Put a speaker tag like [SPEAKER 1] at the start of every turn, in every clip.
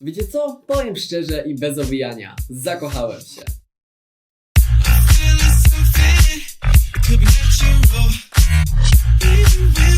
[SPEAKER 1] Wiecie co? Powiem szczerze i bez owijania. Zakochałem się.
[SPEAKER 2] natural. Even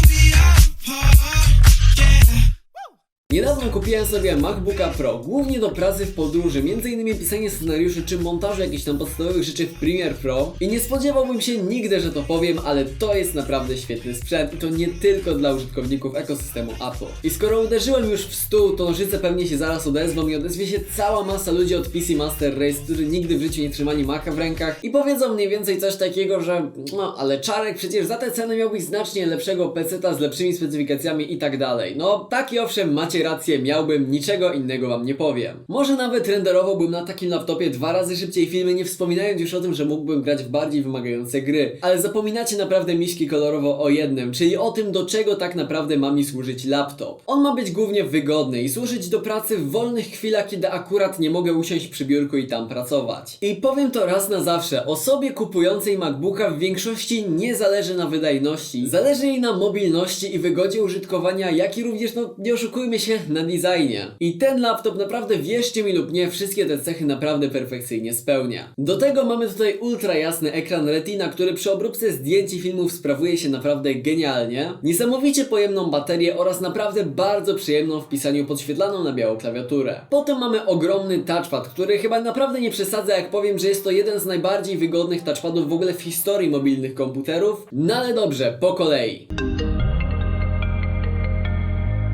[SPEAKER 1] Niedawno kupiłem sobie MacBooka Pro, głównie do pracy w podróży, m.in. pisanie scenariuszy czy montażu jakichś tam podstawowych rzeczy w Premiere Pro. I nie spodziewałbym się nigdy, że to powiem, ale to jest naprawdę świetny sprzęt i to nie tylko dla użytkowników ekosystemu Apple. I skoro uderzyłem już w stół, to nożyce pewnie się zaraz odezwą i odezwie się cała masa ludzi od PC Master Race, którzy nigdy w życiu nie trzymali Maca w rękach i powiedzą mniej więcej coś takiego, że no ale Czarek przecież za te ceny miałbyś znacznie lepszego PC-ta z lepszymi specyfikacjami i tak dalej. No tak i owszem, macie rację, miałbym, niczego innego wam nie powiem. Może nawet renderowałbym na takim laptopie dwa razy szybciej filmy, nie wspominając już o tym, że mógłbym grać w bardziej wymagające gry. Ale zapominacie naprawdę miśki kolorowo o jednym, czyli o tym, do czego tak naprawdę ma mi służyć laptop. On ma być głównie wygodny i służyć do pracy w wolnych chwilach, kiedy akurat nie mogę usiąść przy biurku i tam pracować. I powiem to raz na zawsze, osobie kupującej MacBooka w większości nie zależy na wydajności. Zależy jej na mobilności i wygodzie użytkowania, jak i również, no nie oszukujmy się, na designie. I ten laptop naprawdę, wierzcie mi lub nie, wszystkie te cechy naprawdę perfekcyjnie spełnia. Do tego mamy tutaj ultra jasny ekran Retina, który przy obróbce zdjęć i filmów sprawuje się naprawdę genialnie. Niesamowicie pojemną baterię oraz naprawdę bardzo przyjemną w pisaniu podświetlaną na białą klawiaturę. Potem mamy ogromny touchpad, który chyba naprawdę nie przesadzę jak powiem, że jest to jeden z najbardziej wygodnych touchpadów w ogóle w historii mobilnych komputerów. No ale dobrze, po kolei.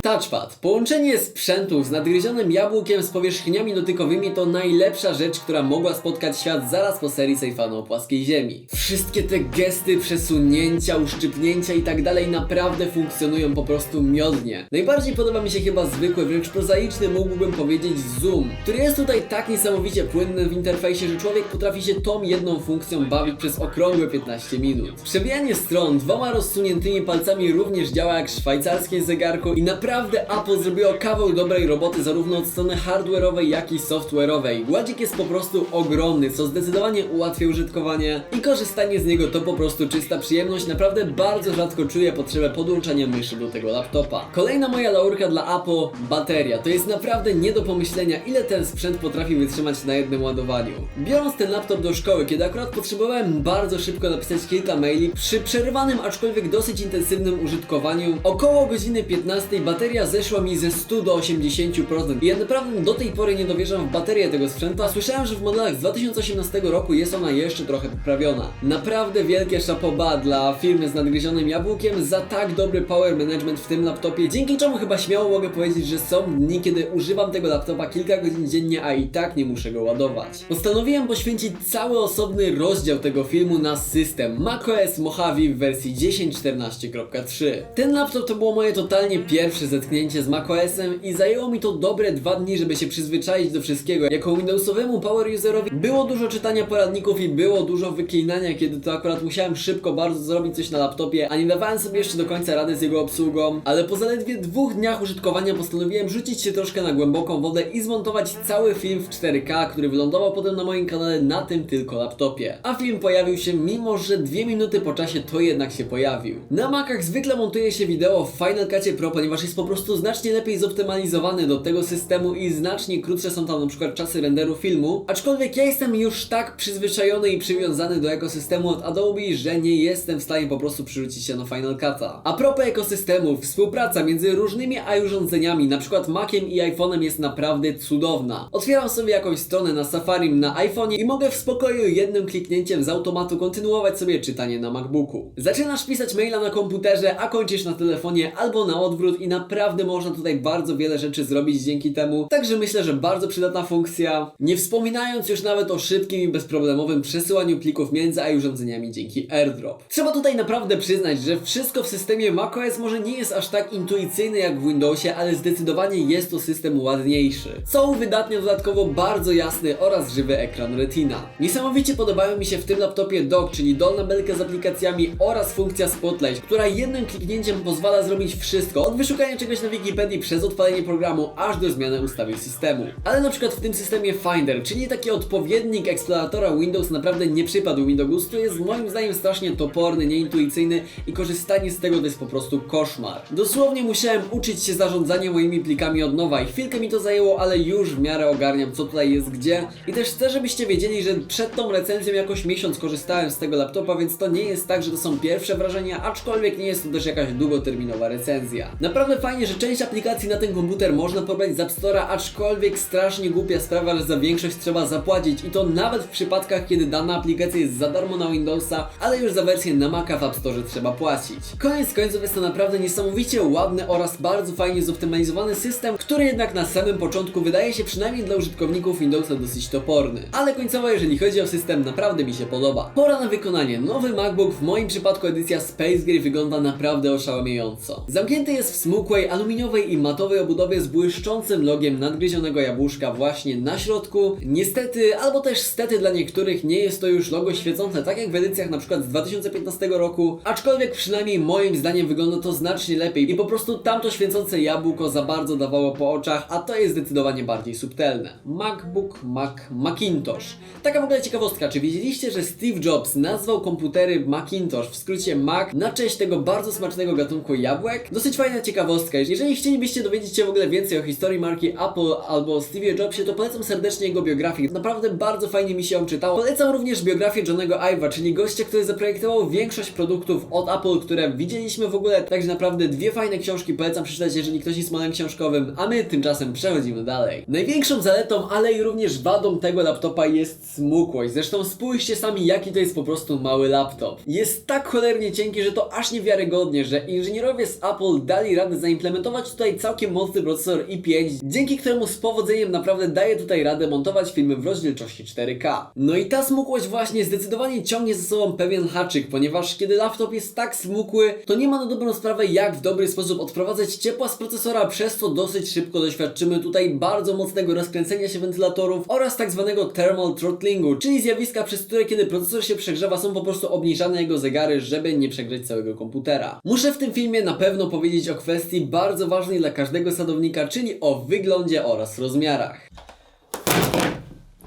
[SPEAKER 1] Touchpad. Połączenie sprzętów z nadgryzionym jabłkiem z powierzchniami dotykowymi to najlepsza rzecz, która mogła spotkać świat zaraz po serii Sejfano o płaskiej ziemi. Wszystkie te gesty, przesunięcia, uszczypnięcia i tak dalej naprawdę funkcjonują po prostu miodnie. Najbardziej podoba mi się chyba zwykły, wręcz prozaiczny mógłbym powiedzieć zoom, który jest tutaj tak niesamowicie płynny w interfejsie, że człowiek potrafi się tą jedną funkcją bawić przez okrągłe 15 minut. Przebijanie stron dwoma rozsuniętymi palcami również działa jak szwajcarskie zegarko i naprawdę Apple zrobiło kawał dobrej roboty zarówno od strony hardware'owej, jak i software'owej. Gładzik jest po prostu ogromny, co zdecydowanie ułatwia użytkowanie i korzystanie z niego to po prostu czysta przyjemność. Naprawdę bardzo rzadko czuję potrzebę podłączania myszy do tego laptopa. Kolejna moja laurka dla Apple, bateria. To jest naprawdę nie do pomyślenia, ile ten sprzęt potrafi wytrzymać na jednym ładowaniu. Biorąc ten laptop do szkoły, kiedy akurat potrzebowałem bardzo szybko napisać kilka maili, przy przerywanym, aczkolwiek dosyć intensywnym użytkowaniu, około godziny 15 bateria zeszła mi ze 100 do 80%. I ja naprawdę do tej pory nie dowierzam w baterię tego sprzętu, a słyszałem, że w modelach z 2018 roku jest ona jeszcze trochę poprawiona. Naprawdę wielkie chapeau dla firmy z nadgryzionym jabłkiem za tak dobry power management w tym laptopie, dzięki czemu chyba śmiało mogę powiedzieć, że są dni, kiedy używam tego laptopa kilka godzin dziennie, a i tak nie muszę go ładować. Postanowiłem poświęcić cały osobny rozdział tego filmu na system macOS Mojave w wersji 10.14.3. Ten laptop to było moje totalnie pierwsze zetknięcie z macOSem i zajęło mi to dobre dwa dni, żeby się przyzwyczaić do wszystkiego. Jako Windowsowemu power userowi było dużo czytania poradników i było dużo wyklinania, kiedy to akurat musiałem szybko bardzo zrobić coś na laptopie, a nie dawałem sobie jeszcze do końca rady z jego obsługą, ale po zaledwie dwóch dniach użytkowania postanowiłem rzucić się troszkę na głęboką wodę i zmontować cały film w 4K, który wylądował potem na moim kanale na tym tylko laptopie. A film pojawił się, mimo że dwie minuty po czasie to jednak się pojawił. Na Macach zwykle montuje się wideo w Final Cutie Pro, ponieważ jest po prostu znacznie lepiej zoptymalizowany do tego systemu i znacznie krótsze są tam na przykład czasy renderu filmu, aczkolwiek ja jestem już tak przyzwyczajony i przywiązany do ekosystemu od Adobe, że nie jestem w stanie po prostu przerzucić się na Final Cut'a. A propos ekosystemów, współpraca między różnymi iOS-urządzeniami, na przykład Maciem i iPhone'em jest naprawdę cudowna. Otwieram sobie jakąś stronę na Safari na iPhone'ie i mogę w spokoju jednym kliknięciem z automatu kontynuować sobie czytanie na MacBooku. Zaczynasz pisać maila na komputerze, a kończysz na telefonie albo na odwrót i naprawdę można tutaj bardzo wiele rzeczy zrobić dzięki temu. Także myślę, że bardzo przydatna funkcja. Nie wspominając już nawet o szybkim i bezproblemowym przesyłaniu plików między urządzeniami dzięki AirDrop. Trzeba tutaj naprawdę przyznać, że wszystko w systemie macOS może nie jest aż tak intuicyjne jak w Windowsie, ale zdecydowanie jest to system ładniejszy. Co uwydatnia dodatkowo bardzo jasny oraz żywy ekran Retina. Niesamowicie podobają mi się w tym laptopie dock, czyli dolna belka z aplikacjami oraz funkcja Spotlight, która jednym kliknięciem pozwala zrobić wszystko, od wyszukania czegoś czegoś na Wikipedii przez odpalenie programu, aż do zmiany ustawień systemu. Ale na przykład w tym systemie Finder, czyli taki odpowiednik eksploratora Windows naprawdę nie przypadł mi do gustu, jest moim zdaniem strasznie toporny, nieintuicyjny i korzystanie z tego to jest po prostu koszmar. Dosłownie musiałem uczyć się zarządzania moimi plikami od nowa i chwilkę mi to zajęło, ale już w miarę ogarniam co tutaj jest gdzie i też chcę, żebyście wiedzieli, że przed tą recenzją jakoś miesiąc korzystałem z tego laptopa, więc to nie jest tak, że to są pierwsze wrażenia, aczkolwiek nie jest to też jakaś długoterminowa recenzja. Naprawdę fajnie, że część aplikacji na ten komputer można pobrać z App Store'a, aczkolwiek strasznie głupia sprawa, że za większość trzeba zapłacić i to nawet w przypadkach, kiedy dana aplikacja jest za darmo na Windowsa, ale już za wersję na Maca w App Store trzeba płacić. Koniec końców jest to naprawdę niesamowicie ładny oraz bardzo fajnie zoptymalizowany system, który jednak na samym początku wydaje się przynajmniej dla użytkowników Windowsa dosyć toporny. Ale końcowo, jeżeli chodzi o system, naprawdę mi się podoba. Pora na wykonanie. Nowy MacBook, w moim przypadku edycja Space Gray wygląda naprawdę oszałamiająco. Zamknięty jest w aluminiowej i matowej obudowie z błyszczącym logiem nadgryzionego jabłuszka właśnie na środku. Niestety, albo też stety dla niektórych, nie jest to już logo świecące, tak jak w edycjach na przykład z 2015 roku, aczkolwiek przynajmniej moim zdaniem wygląda to znacznie lepiej i po prostu tamto świecące jabłko za bardzo dawało po oczach, a to jest zdecydowanie bardziej subtelne. MacBook Mac Macintosh. Taka w ogóle ciekawostka, czy wiedzieliście, że Steve Jobs nazwał komputery Macintosh, w skrócie Mac, na cześć tego bardzo smacznego gatunku jabłek? Dosyć fajna ciekawostka. Jeżeli chcielibyście dowiedzieć się w ogóle więcej o historii marki Apple albo Steve Jobsie, to polecam serdecznie jego biografię. Naprawdę bardzo fajnie mi się ją czytało. Polecam również biografię Johnego Ive'a, czyli gościa, który zaprojektował większość produktów od Apple, które widzieliśmy w ogóle. Także naprawdę dwie fajne książki polecam przeczytać, jeżeli ktoś jest manem książkowym, a my tymczasem przechodzimy dalej. Największą zaletą, ale i również wadą tego laptopa jest smukłość. Zresztą spójrzcie sami, jaki to jest po prostu mały laptop. Jest tak cholernie cienki, że to aż niewiarygodnie, że inżynierowie z Apple dali radę zaimplementować tutaj całkiem mocny procesor i5, dzięki któremu z powodzeniem naprawdę daje tutaj radę montować filmy w rozdzielczości 4K. No i ta smukłość właśnie zdecydowanie ciągnie ze sobą pewien haczyk, ponieważ kiedy laptop jest tak smukły, to nie ma na dobrą sprawę jak w dobry sposób odprowadzać ciepła z procesora, przez co dosyć szybko doświadczymy tutaj bardzo mocnego rozkręcenia się wentylatorów oraz tak zwanego thermal throttlingu, czyli zjawiska, przez które kiedy procesor się przegrzewa są po prostu obniżane jego zegary, żeby nie przegrzeć całego komputera. Muszę w tym filmie na pewno powiedzieć o kwestii bardzo ważnej dla każdego sadownika, czyli o wyglądzie oraz rozmiarach.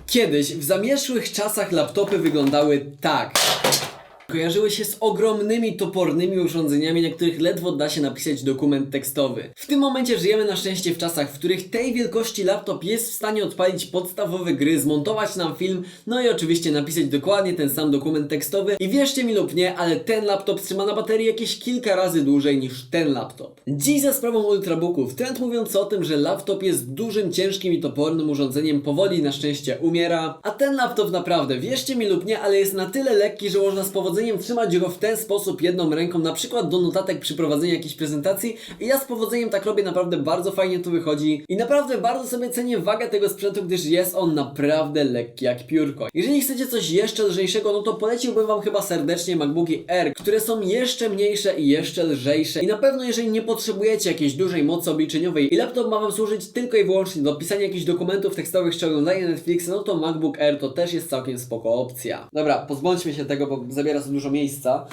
[SPEAKER 1] Kiedyś, w zamieszłych czasach laptopy wyglądały tak. Kojarzyły się z ogromnymi, topornymi urządzeniami, na których ledwo da się napisać dokument tekstowy. W tym momencie żyjemy na szczęście w czasach, w których tej wielkości laptop jest w stanie odpalić podstawowe gry, zmontować nam film, no i oczywiście napisać dokładnie ten sam dokument tekstowy. I wierzcie mi lub nie, ale ten laptop trzyma na baterii jakieś kilka razy dłużej niż ten laptop. Dziś za sprawą ultrabooków, trend mówiący o tym, że laptop jest dużym, ciężkim i topornym urządzeniem, powoli na szczęście umiera, a ten laptop naprawdę, wierzcie mi lub nie, ale jest na tyle lekki, że można z powodzeniem trzymać go w ten sposób jedną ręką, na przykład do notatek przy prowadzeniu jakiejś prezentacji i ja z powodzeniem tak robię, naprawdę bardzo fajnie to wychodzi i naprawdę bardzo sobie cenię wagę tego sprzętu, gdyż jest on naprawdę lekki jak piórko. Jeżeli chcecie coś jeszcze lżejszego, no to poleciłbym Wam chyba serdecznie MacBooki Air, które są jeszcze mniejsze i jeszcze lżejsze i na pewno jeżeli nie potrzebujecie jakiejś dużej mocy obliczeniowej i laptop ma Wam służyć tylko i wyłącznie do pisania jakichś dokumentów tekstowych czy oglądania Netflixa, no to MacBook Air to też jest całkiem spoko opcja. Dobra, pozbądźmy się tego, bo zabiera za dużo miejsca.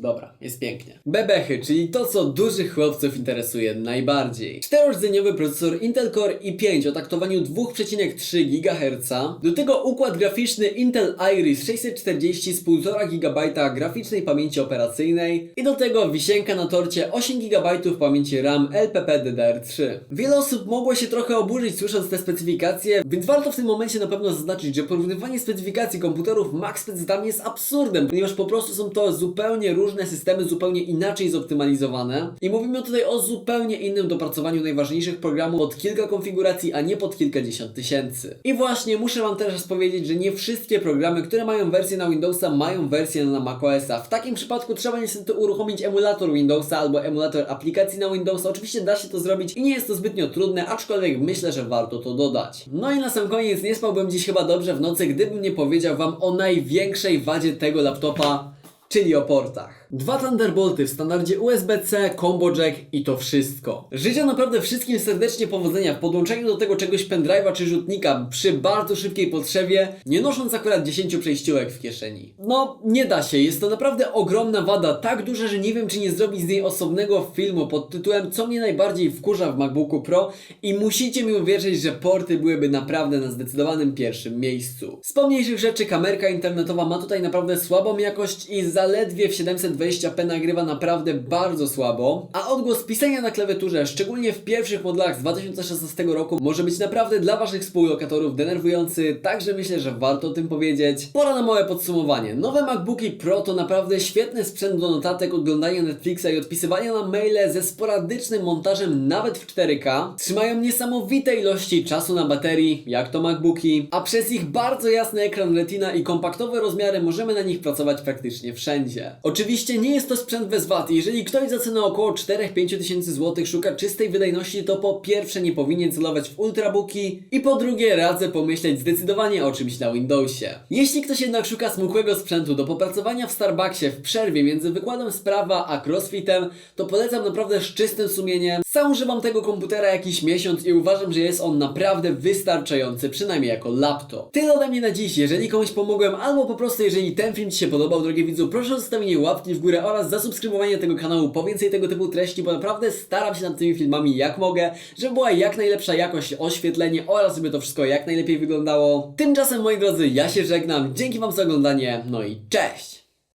[SPEAKER 1] Dobra, jest pięknie. Bebechy, czyli to, co dużych chłopców interesuje najbardziej. Czterorodzeniowy procesor Intel Core i5 o taktowaniu 2,3 GHz. Do tego układ graficzny Intel Iris 640 z 1,5 GB graficznej pamięci operacyjnej. I do tego wisienka na torcie 8 GB pamięci RAM LPP DDR3. Wiele osób mogło się trochę oburzyć słysząc te specyfikacje, więc warto w tym momencie na pewno zaznaczyć, że porównywanie specyfikacji komputerów dla mnie jest absurdem, ponieważ po prostu są to zupełnie różne systemy, zupełnie inaczej zoptymalizowane. I mówimy tutaj o zupełnie innym dopracowaniu najważniejszych programów pod kilka konfiguracji, a nie pod kilkadziesiąt tysięcy. I właśnie muszę Wam teraz powiedzieć, że nie wszystkie programy, które mają wersję na Windowsa, mają wersję na macOSa. W takim przypadku trzeba niestety uruchomić emulator Windowsa albo emulator aplikacji na Windowsa. Oczywiście da się to zrobić i nie jest to zbytnio trudne, aczkolwiek myślę, że warto to dodać. No i na sam koniec nie spałbym dziś chyba dobrze w nocy, gdybym nie powiedział Wam o największej wadzie tego laptopa, czyli o portach. Dwa Thunderbolty w standardzie USB-C, combo jack i to wszystko. Życzę naprawdę wszystkim serdecznie powodzenia w podłączeniu do tego czegoś pendrive'a czy rzutnika przy bardzo szybkiej potrzebie, nie nosząc akurat 10 przejściówek w kieszeni. No, nie da się, jest to naprawdę ogromna wada, tak duża, że nie wiem czy nie zrobić z niej osobnego filmu pod tytułem Co mnie najbardziej wkurza w MacBooku Pro i musicie mi uwierzyć, że porty byłyby naprawdę na zdecydowanym pierwszym miejscu. Z pomniejszych rzeczy kamerka internetowa ma tutaj naprawdę słabą jakość i zaledwie w 720p nagrywa naprawdę bardzo słabo, a odgłos pisania na klawiaturze, szczególnie w pierwszych modelach z 2016 roku, może być naprawdę dla waszych współlokatorów denerwujący, także myślę, że warto o tym powiedzieć. Pora na małe podsumowanie. Nowe MacBooki Pro to naprawdę świetny sprzęt do notatek, oglądania Netflixa i odpisywania na maile ze sporadycznym montażem nawet w 4K. Trzymają niesamowite ilości czasu na baterii, jak to MacBooki, a przez ich bardzo jasny ekran Retina i kompaktowe rozmiary możemy na nich pracować praktycznie wszędzie. Oczywiście nie jest to sprzęt bez wad jeżeli ktoś za cenę około 4-5 tysięcy złotych szuka czystej wydajności, to po pierwsze nie powinien celować w ultrabooki i po drugie radzę pomyśleć zdecydowanie o czymś na Windowsie. Jeśli ktoś jednak szuka smukłego sprzętu do popracowania w Starbucksie w przerwie między wykładem z prawa a crossfitem, to polecam naprawdę z czystym sumieniem. Sam używam tego komputera jakiś miesiąc i uważam, że jest on naprawdę wystarczający, przynajmniej jako laptop. Tyle ode mnie na dziś. Jeżeli komuś pomogłem, albo po prostu jeżeli ten film Ci się podobał, drogi widzu, proszę o zostawienie łapki górę oraz zasubskrybowanie tego kanału po więcej tego typu treści, bo naprawdę staram się nad tymi filmami jak mogę, żeby była jak najlepsza jakość, oświetlenie oraz żeby to wszystko jak najlepiej wyglądało. Tymczasem, moi drodzy, ja się żegnam. Dzięki Wam za oglądanie, no i cześć!